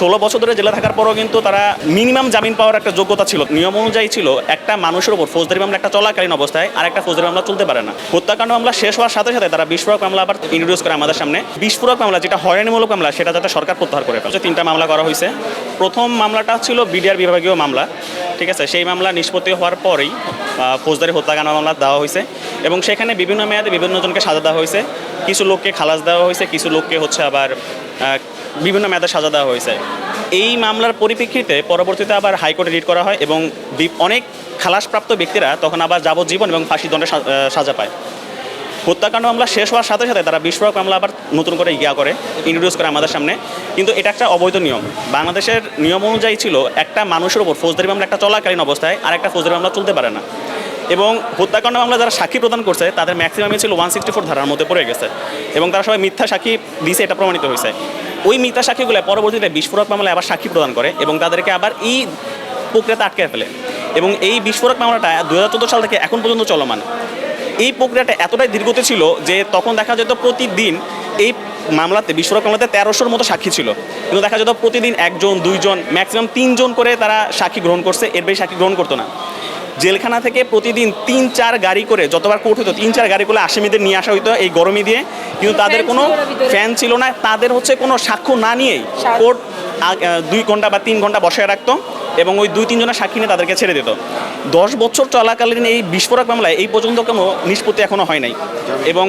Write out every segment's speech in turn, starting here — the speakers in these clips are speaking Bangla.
ষোলো বছর ধরে জেলে থাকার পরও কিন্তু তারা মিনিমাম জামিন পাওয়ার একটা যোগ্যতা ছিল। নিয়ম অনুযায়ী ছিল, একটা মানুষের উপর ফৌজদারি মামলা, একটা চলাকালীন অবস্থায় আর একটা ফৌজদারি মামলা চলতে পারে না। হত্যাকাণ্ড মামলা শেষ হওয়ার সাথে সাথে তারা বিস্ফোরক মামলা আবার ইন্ট্রোডিউস করে আমাদের সামনে। বিস্ফোরক মামলা যেটা হয়রানিমূলক মামলা, সেটা যাতে সরকার প্রত্যাহার করে ফেলে। তিনটা মামলা করা হয়েছে। প্রথম মামলাটা ছিল বিডিআর বিভাগীয় মামলা, ঠিক আছে? সেই মামলা নিষ্পত্তি হওয়ার পরেই ফৌজদারি হত্যাকাণ্ড মামলা দেওয়া হয়েছে। এবং সেখানে বিভিন্ন মেয়াদে বিভিন্ন জনকে সাজা দেওয়া হয়েছে। কিছু লোককে খালাস দেওয়া হয়েছে, কিছু লোককে হচ্ছে আবার বিভিন্ন মেয়াদে সাজা দেওয়া হয়েছে। এই মামলার পরিপ্রেক্ষিতে পরবর্তীতে আবার হাইকোর্টে রিট করা হয় এবং অনেক খালাসপ্রাপ্ত ব্যক্তিরা তখন আবার যাবজ্জীবন এবং ফাঁসি দণ্ডে সাজা পায়। হত্যাকাণ্ড মামলা শেষ হওয়ার সাথে সাথে তারা বিস্ফোরক মামলা আবার নতুন করে ইয়া করে ইন্ট্রোডিউস করে আমাদের সামনে। কিন্তু এটা একটা অবৈধ নিয়ম। বাংলাদেশের নিয়ম অনুযায়ী ছিল একটা মানুষের উপর ফৌজদারি মামলা, একটা চলাকালীন অবস্থায় আর একটা ফৌজদারি মামলা চলতে পারে না। এবং হত্যাকাণ্ড মামলা যারা সাক্ষী প্রদান করছে, তাদের ম্যাক্সিমামই ছিল ওয়ান সিক্সটি ফোর ধারার মধ্যে পড়ে গেছে। এবং তারা সবাই মিথ্যা সাক্ষী দিয়েছে, এটা প্রমাণিত হয়েছে। ওই মিথ্যা সাক্ষীগুলো পরবর্তীতে বিস্ফোরক মামলায় আবার সাক্ষী প্রদান করে এবং তাদেরকে আবার এই প্রক্রিয়াতে আটকে ফেলে। এবং এই বিস্ফোরক মামলাটা দু হাজার চোদ্দ সাল থেকে এখন পর্যন্ত চলমান। এই প্রক্রিয়াটা এতটাই দীর্ঘতে ছিল যে তখন দেখা যেত প্রতিদিন এই মামলাতে, বিস্ফোরক মামলাতে তেরোশোর মতো সাক্ষী ছিল। কিন্তু দেখা যেত প্রতিদিন একজন, দুইজন ম্যাক্সিমাম তিনজন করে তারা সাক্ষী গ্রহণ করছে, এর বেশি সাক্ষী গ্রহণ করতো না। জেলখানা থেকে প্রতিদিন তিন চার গাড়ি করে যতবার কোর্ট হতো তিন চার গাড়ি করে আসামিদের নিয়ে আসা হতো এই গরমে দিয়ে। কিন্তু তাদের কোনো? ফ্যান ছিল না তাদের হচ্ছে কোনো সাক্ষ্য না নিয়েই কোর্ট দুই ঘণ্টা বা তিন ঘণ্টা বসায় রাখতো এবং ওই দুই তিনজনের সাক্ষী নিয়ে তাদেরকে ছেড়ে দিত। দশ বছর চলাকালীন এই বিস্ফোরক মামলায় এই পর্যন্ত কোনো নিষ্পত্তি এখনও হয় নাই। এবং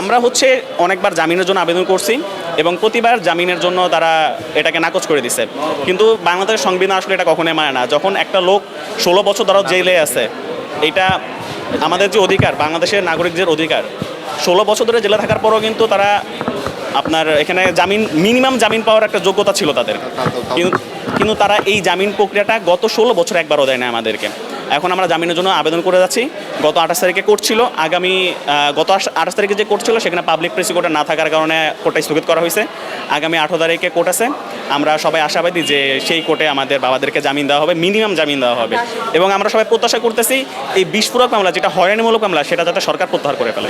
আমরা হচ্ছে অনেকবার জামিনের জন্য আবেদন করছি। এবং প্রতিবার জামিনের জন্য তারা এটাকে নাকচ করে দিছে। কিন্তু বাংলাদেশের সংবিধান আসলে এটা কখনোই মানে না। যখন একটা লোক ষোলো বছর ধরো জেলে আছে, এটা আমাদের যে অধিকার, বাংলাদেশের নাগরিকদের অধিকার, ষোলো বছর ধরে জেলে থাকার পরও কিন্তু তারা আপনার এখানে জামিন, মিনিমাম জামিন পাওয়ার একটা যোগ্যতা ছিল তাদের। কিন্তু কিন্তু তারা এই জামিন প্রক্রিয়াটা গত ষোলো বছর একবারও দেয় না আমাদেরকে। এখন আমরা জামিনের জন্য আবেদন করে যাচ্ছি। গত আঠাশ তারিখে কোর্ট ছিল। আগামী গত আঠাশ তারিখে যে কোর্ট ছিল, সেখানে পাবলিক প্রসিকিউটর না থাকার কারণে কোর্টটা স্থগিত করা হয়েছে। আগামী আঠারো তারিখে কোর্ট আছে। আমরা সবাই আশাবাদী যে সেই কোর্টে আমাদের বাবাদেরকে জামিন দেওয়া হবে মিনিমাম জামিন দেওয়া হবে। এবং আমরা সবাই প্রত্যাশা করতেছি, এই বিস্ফোরক মামলা, যেটা হয়রানিমূলক মামলা, সেটা যাতে সরকার প্রত্যাহার করে ফেলে।